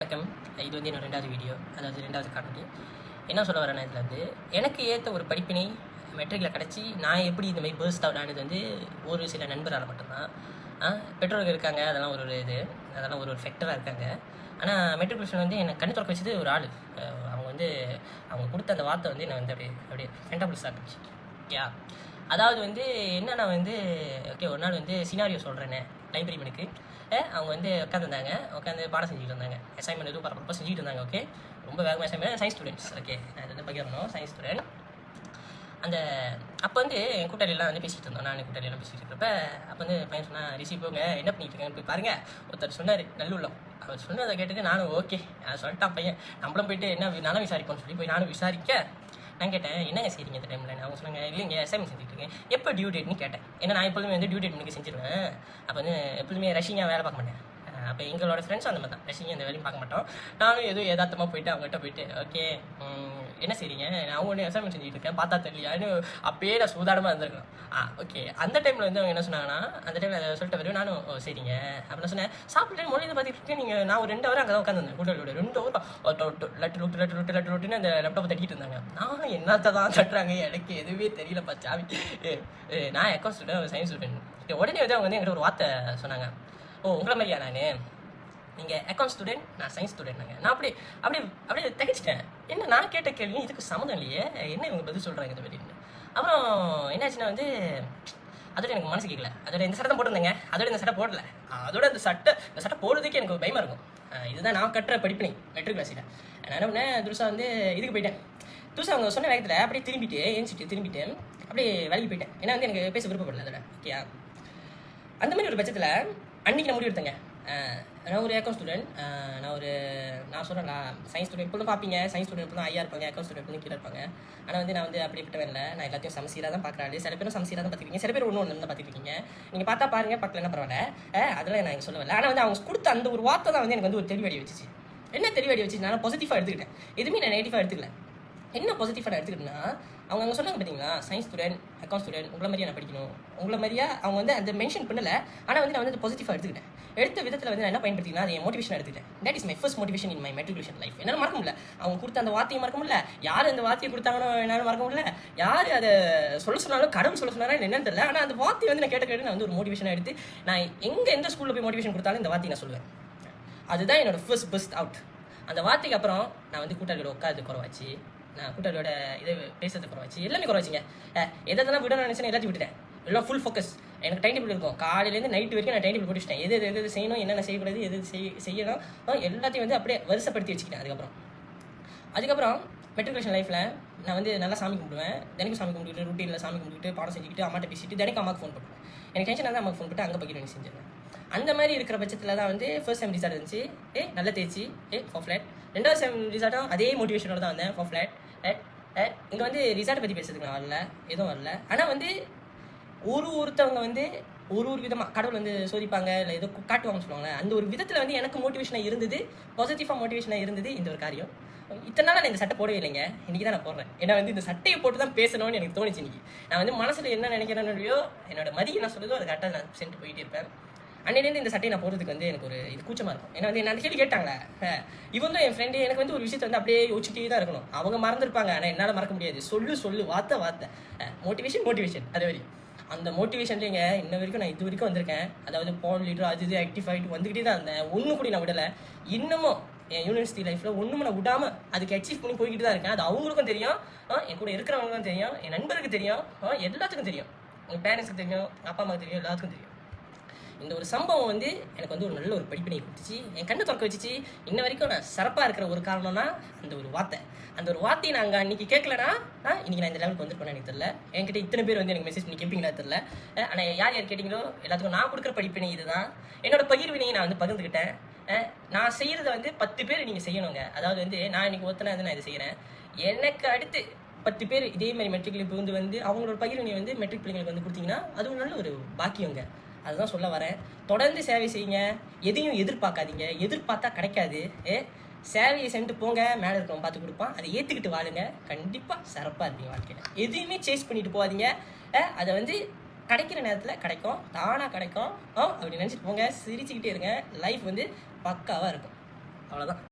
வணக்கம். இது வந்து என்னோட ரெண்டாவது வீடியோ அதாவது ரெண்டாவது காணொலி என்ன சொல்ல வரேன்னா இதில் வந்து எனக்கு ஏற்ற ஒரு படிப்பினை மெட்ரிக்கில் கிடச்சி நான் எப்படி இந்த மாதிரி பேர்ஸ்ட் அவுட் ஆனது வந்து ஒரு சில நண்பரால் மட்டும்தான். ஆ, பெற்றோர்கள் இருக்காங்க அதெல்லாம் ஒரு ஒரு இது. அதெல்லாம் ஒரு ஒரு ஃபெக்டராக இருக்காங்க. ஆனால் மெட்ரிகுலேஷன் வந்து என்னை கண்ணு தொடக்க வச்சது ஒரு ஆள். அவங்க வந்து அவங்க கொடுத்த அந்த வார்த்தை வந்து நான் வந்து அப்படியே அப்படியே ஃபென்டபிள்ஸ் ஆகிச்சு யா அதாவது வந்து என்னென்னா வந்து ஓகே ஒரு நாள் வந்து சினாரியோ சொல்கிறேனே லைப்ரரி அவங்க வந்து உட்காந்துருந்தாங்க உட்காந்து பாடம் செஞ்சுட்டு இருந்தாங்க. அசைன்மெண்ட் எதுவும் பரப்பரப்பாக செஞ்சுட்டு இருந்தாங்க ஓகே ரொம்ப வேகமாக அசைன்மெண்ட் சயின்ஸ் ஸ்டூடெண்ட்ஸ் ஓகே அது வந்து பகிரணும் சயின்ஸ் ஸ்டூடெண்ட் அந்த அப்போ வந்து என் கூட்டாளியெல்லாம் வந்து பேசிகிட்டு இருந்தோம். நான் கூட்டாளியெல்லாம் பேசிகிட்டு இருக்கப்ப அப்போ வந்து பையன் சொன்னால் ரிசீவ் போங்க என்ன பண்ணிட்டு இருக்கேன்னு போய் பாருங்க. ஒருத்தர் சொன்னார் நல்லுள்ளம். அவர் சொன்னதை கேட்டுட்டு நானும் ஓகே நான் சொல்லிட்டான் பையன். நம்மளும் போயிட்டு என்ன நானும் விசாரிப்போம்னு சொல்லி போய் நானும் விசாரிக்க நான் கேட்டேன் என்னங்க செய்றீங்க இந்த டைமில் அவங்க சொன்னாங்க இல்லைங்க அசைன்மெண்ட் செஞ்சுட்டு இருக்கேன். எப்போ டியூ டேட்னு கேட்டேன். ஏன்னா நான் எப்பொழுதுமே வந்து டியூ டேட் எனக்கு செஞ்சிருவேன். அப்போ வந்து எப்பொழுதுமே ரஷ்யா வேலை பார்க்க மாட்டேன். அப்போ எங்களோட ஃப்ரெண்ட்ஸ் அந்த மாதிரி தான் ரஷ்யா இந்த வேலையும் பார்க்க மாட்டோம். நானும் எதுவும் எதார்த்தமாக போயிட்டு அவங்ககிட்ட போயிட்டு ஓகே என்ன செய்றீங்க? நான் ஒன்று அசைன்மெண்ட் செஞ்சுட்டு இருக்கேன். பார்த்தா தெரியலையான்னு அப்பயே நான் சூதாடமாக இருந்திருக்கேன் ஆ ஓகே அந்த டைமில் வந்து அவங்க என்ன சொன்னாங்கன்னா அந்த டைமில் சொல்லிட்டு வரையும் நானும் சரிங்க. அப்படின்னு சொன்னேன். சாப்பிட்டு மொழியில் பார்த்துட்டு இருக்கேன். நீங்கள் நான் ஒரு ரெண்டு ஹவர் அங்கே தான் உட்காந்துருந்தேன் கூட்டோட ரெண்டு ஹவர் லட்டு லட்டு லட்டு லட்டு லட்டு லட்டுன்னு அந்த லேப்டாப் தட்டிட்டு இருந்தாங்க. நான் என்னத்தை தான் தட்டுறாங்க? எனக்கு எதுவுமே தெரியலப்பா சாமி. ஏ, ஏ, நான் எக்கோ ஸ்டூடெண்ட் சயின்ஸ் ஸ்டூடெண்ட் உடனே வந்து அவங்க வந்து என்கிட்ட ஒரு வார்த்தை சொன்னாங்க. ஓ உங்களை மாதிரியா நான்? நீங்கள் அக்கௌண்ட் ஸ்டூடெண்ட் நான் சயின்ஸ் ஸ்டூடெண்ட் நான் அப்படி அப்படியே அப்படியே திகச்சிட்டேன். என்ன நான் கேட்ட கேள்வி இதுக்கு சம்மந்தம் இல்லையே. என்ன இவங்க பதில் சொல்கிறாங்க இந்த மாதிரி அப்புறம் என்னாச்சுன்னா வந்து அதோட எனக்கு மனசு கேட்கல அதோட இந்த சட்டை தான் போட்டிருந்தேங்க. அதோட இந்த சட்டை போடல. அதோட இந்த சட்டை இந்த சட்டை போடுறதுக்கே எனக்கு ஒரு இருக்கும். இதுதான் நான் கட்டுற படிப்பினை மெட்ரிக் கிளாஸில் நான் என்ன பண்ணேன் துருசா வந்து இதுக்கு போயிட்டேன். துருசா அவங்க சொன்ன வேகத்தில் அப்படியே திரும்பிட்டு ஏஞ்சிட்டு திரும்பிட்டு அப்படியே வேலைக்கு போயிட்டேன். ஏன்னா வந்து எனக்கு பேச விருப்பப்படல அதோட. ஓகே அந்த மாதிரி ஒரு பட்சத்தில் அன்னைக்கு நான் முடிவெடுத்தேங்க நான் ஒரு ஏக்கோ ஸ்டூடெண்ட் நான் ஒரு நான் சொல்கிறேன்ல சயின்ஸ் ஸ்டூடெண்ட் இப்போ பார்ப்பீங்க. சயின்ஸ் ஸ்டூடெண்ட் இப்போ ஐயா இருப்பாங்க. அக்கௌண்ட் ஸ்டூடெண்ட் கீழே இருப்பாங்க. ஆனால் வந்து நான் வந்து அப்படி விட்டவன் இல்லை. நான் எல்லாத்தையும் சமசீராக தான் பார்க்குறாரு சில பேரும் சமசீராக தான் பார்த்துருக்கீங்க. சில பேர் ஒன்று ஒன்று தான் பார்த்துருக்கீங்க. நீங்கள் பார்த்தா பாருங்க பார்க்கலன்னா பரவாயில்ல. அதெல்லாம் நான் சொல்ல வரல ஆனால் வந்து அவங்க கொடுத்த அந்த ஒரு வார்த்தை தான் வந்து எனக்கு வந்து ஒரு தெளிவடி வச்சுச்சு. என்ன தெளிவடி வச்சு நான் பாசிட்டிவாக எடுத்துக்கிட்டேன். எதுவுமே நான் நெகட்டிவாக எடுத்துக்கல. என்ன பாசிட்டிவாக நான் எடுத்துக்கிட்டேன்னா அவங்க அங்கே சொன்னாங்க பார்த்தீங்களா சயின்ஸ் ஸ்டூடெண்ட் அக்கௌண்ட் ஸ்டூடெண்ட் உங்களை மாதிரியா நான் படிக்கணும். உங்களை மாதிரியா அவங்க வந்து அந்த மென்ஷன் பண்ணல ஆனால் வந்து நான் வந்து பாசிட்டிவாக எடுத்துக்கிட்டேன். எடுத்த விதத்தில் வந்து நான் என்ன பயன்படுத்தினா அதை மோட்டிவேஷன் எடுத்துக்கிட்டேன். That is my first motivation in my matriculation life என்னால் மறக்க முடியல. அவங்க கொடுத்த அந்த வார்த்தையை மறக்க முடியல. யார் அந்த வார்த்தையை கொடுத்தாங்கன்னு என்னால் மறக்க முடியல. யார் அதை சொல்ல சொன்னாலும் கடவுள் சொல்ல சொன்னாலும் என்னன்னு தெரியல. ஆனால் அந்த வார்த்தையை வந்து நான் கேட்ட கேட்டு நான் வந்து ஒரு மோட்டிவேஷனாக எடுத்து நான் எங்கே எந்த ஸ்கூலில் போய் மோட்டிவேஷன் கொடுத்தாலும் இந்த வார்த்தையை நான் சொல்லுவேன். அதுதான் என்னோட ஃபர்ஸ்ட் பெஸ்ட் அவுட் அந்த வார்த்தைக்கு அப்புறம் நான் வந்து கூட்டாளியோட உட்காந்து குறவாச்சு. கூட்டாளியோட இதை பேசுறது குறவாச்சு எல்லாமே குறவாச்சுங்க எதெல்லாம் விட நினச்சேன் எல்லாத்தையும் விட்டுட்டேன். எல்லாம் ஃபுல் ஃபோக்கஸ் எனக்கு டைம் டேபிள் இருக்கும். காலையிலேருந்து நைட் வரைக்கும் நான் டைம் டேபிள் போட்டு எது எது எது செய்யணும் என்னென்ன செய்யக்கூடாது எது செய் செய்யணும் எல்லாத்தையும் வந்து அப்படியே வருஷப்படுத்தி வச்சுக்கிட்டேன் அதுக்கப்புறம். அதுக்கப்புறம் மெட்ரிகுலேஷன் லைஃப்பில் நான் வந்து நல்லா சாமி கும்பிடுவேன். தினைக்கும் சாமி கும்பிட்டு ரூட்டீனில் சாமி கும்பிட்டு பாடம் செஞ்சுக்கிட்டு அம்மாட்ட பேசிட்டு தினைக்கும் அம்மாவுக்கு ஃபோன் பண்ணுவேன். எனக்கு டென்ஷன் தான் அம்மாவுக்கு ஃபோன் பண்ணிட்டு அங்கே பக்கெட் பண்ணி செஞ்சிருவேன். அந்த மாதிரி இருக்கிற பட்சத்தில் தான் வந்து ஃபர்ஸ்ட் செம் ரிசார்ட் இருந்துச்சு. ஏ நல்ல தேய்ச்சி. ஏ ஃபார் ஃப்ளாட் ரெண்டாவது செம் ரிசார்ட்டும் அதே மோட்டிவேஷனோட தான் வந்தேன் ஃபார் ஃப்ளாட் இங்கே வந்து ரிசார்ட்டை பற்றி பேசுறதுக்கு நான் வரல எதுவும் வரல. ஆனால் வந்து ஒரு ஒருத்தவங்க வந்து ஒரு ஒரு விதமாக கடவுள் வந்து சோதிப்பாங்க இல்லை ஏதோ காட்டுவாங்கன்னு சொல்லுவாங்க அந்த ஒரு விதத்தில் வந்து எனக்கு மோட்டிவேஷனாக இருந்தது பாசிட்டிவாக மோட்டிவேஷனாக இருந்தது இந்த ஒரு காரியம். இத்தனை நாள் நான் இந்த சட்டை போடவே இல்லைங்க. இன்றைக்கி தான் நான் போடுறேன். ஏன்னா வந்து இந்த சட்டையை போட்டு தான் பேசணும்னு எனக்கு தோணுச்சு இன்னைக்கு. நான் வந்து மனசில் என்ன நினைக்கிறேன்னோ என்னோட மதி என்ன சொல்லுதோ அதை கரெக்டாக நான் சென்று போயிட்டே இருப்பேன். அன்னையிலேருந்து இந்த சட்டையை நான் போடுறதுக்கு வந்து எனக்கு ஒரு இது கூச்சமாக இருக்கும். ஏன்னா வந்து என்ன கேள்வி கேட்டாங்களே. இவன் தான் என் ஃப்ரெண்டு எனக்கு வந்து ஒரு விஷயத்தை வந்து அப்படியே யோசிச்சுட்டே தான் இருக்கணும். அவங்க மறந்துருப்பாங்க. ஆனால் என்னால் மறக்க முடியாது. சொல்லு சொல்லு வார்த்தை வார்த்தை. மோட்டிவேஷன் மோட்டிவேஷன் அது வரையும் அந்த மோட்டிவேஷன்லேங்க இன்ன வரைக்கும் நான் இது வரைக்கும் வந்திருக்கேன். அதாவது போன் லீடர் அது இது ஆக்டிவ் ஆகிட்டு வந்துக்கிட்டே தான் இருந்தேன். ஒன்று கூட நான் விடலை. இன்னமும் என் யூனிவர்சிட்டி லைஃப்பில் ஒன்றும் நான் விடாமல் அதுக்கு அச்சீவ் பண்ணி போய்கிட்டு தான் இருக்கேன். அது அவங்களுக்கும் தெரியும். ஆ, என் கூட இருக்கிறவங்களுக்கும் தெரியும். என் நண்பருக்கு தெரியும். ஆ, எல்லாத்துக்கும் தெரியும். உங்கள் பேரண்ட்ஸுக்கு தெரியும். அப்பா அம்மாவுக்கு தெரியும். எல்லாத்துக்கும் தெரியும். இந்த ஒரு சம்பவம் வந்து எனக்கு வந்து ஒரு நல்ல ஒரு படிப்பினை கொடுத்துச்சு. என் கண்ணை திறக்க வச்சிச்சு. இன்ன வரைக்கும் நான் சிறப்பாக இருக்கிற ஒரு காரணம்னா அந்த ஒரு வார்த்தை. அந்த ஒரு வார்த்தையை நான் அங்கே அன்றைக்கி கேட்கலனா ஆ, இன்னைக்கு நான் இந்த லெவலுக்கு வந்துருப்பேன் எனக்கு தெரியல. என்கிட்ட இத்தனை பேர் வந்து எனக்கு மெசேஜ் பண்ணி கேட்பீங்களா தெரியல. ஆனால் யார் யார் கேட்டிங்களோ எல்லாத்துக்கும் நான் கொடுக்குற படிப்பினை இதுதான். என்னோட பகிர்வினையை நான் வந்து பகிர்ந்துக்கிட்டேன் நான் செய்கிறத வந்து பத்து பேர் நீங்கள் செய்யணுங்க. அதாவது வந்து நான் இன்றைக்கி ஒத்தனை வந்து நான் இதை செய்கிறேன் எனக்கு அடுத்து பத்து பேர் இதே மாதிரி மெட்ரிக்ல புகுந்து வந்து அவங்களோட பகிர்வினை வந்து மெட்ரிக் பிள்ளைங்களுக்கு வந்து கொடுத்தீங்கன்னா அது ஒரு நல்ல ஒரு பாக்கியங்க. அதுதான் சொல்ல வரேன். தொடர்ந்து சேவை செய்யுங்க. எதையும் எதிர்பார்க்காதீங்க. எதிர்பார்த்தா கிடைக்காது. ஏ சேவையை சென்று போங்க. மேலே இருக்கிறவங்க பார்த்து கொடுப்பான். அதை ஏற்றுக்கிட்டு வாழுங்க. கண்டிப்பாக சிறப்பாக இருப்பீங்க வாழ்க்கையில். எதையுமே சேஸ் பண்ணிட்டு போகாதீங்க. அதை வந்து கிடைக்கிற நேரத்தில் கிடைக்கும். தானாக கிடைக்கும். ஆ, அப்படி நினச்சிட்டு போங்க. சிரிச்சுக்கிட்டே இருங்க. லைஃப் வந்து பக்காவாக இருக்கும். அவ்வளோதான்